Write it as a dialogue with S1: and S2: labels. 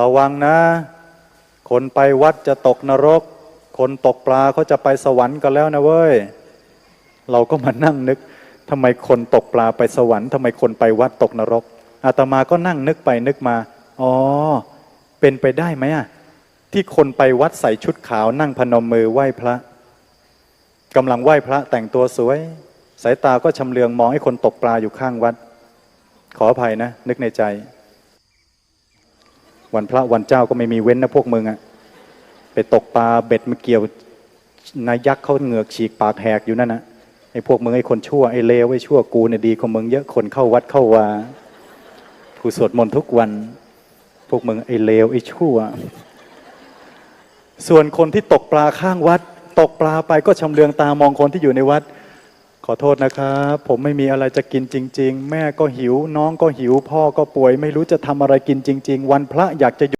S1: ระวังนะ คนไปวัดจะตกนรก คนตกปลาเขาจะไปสวรรค์กันแล้วนะเว้ย เราก็มานั่งนึกทำไมคนตกปลาไปสวรรค์ทำไมคนไปวัดตกนรก อาตมาก็นั่งนึกไปนึกมา อ๋อ เป็นไปได้ไหมอะที่คนไปวัดใส่ชุดขาวนั่งพนมมือไหว้พระกำลังไหว้พระแต่งตัวสวย สายตาก็ชำเลืองมองให้คนตกปลาอยู่ข้างวัด ขออภัยนะ นึกในใจ วันพระวันเจ้าก็ไม่มีเว้นนะพวกมึงอะไปตกปลาเบ็ดมาเกี่ยวนายยักษ์เขาเหงือกฉีกปากแหกอยู่นั่นนะไอ้พวกมึงไอ้คนชั่วไอ้เลวไอ้ชั่วกูเนี่ยดีกว่ามึงเยอะคนเข้าวัดเข้าวากูสวดมนต์ทุกวัน พวกมึงไอ้เลวไอ้ชั่ว ส่วนคนที่ตกปลาข้างวัด ตกปลาไปก็ชำเลืองตามองคนที่อยู่ในวัด ขอโทษนะครับผมไม่มีอะไรจะกินจริง ๆ แม่ก็หิว น้องก็หิว พ่อก็ป่วย ไม่รู้จะทำอะไรกินจริง ๆ วันพระอยากจะหยุด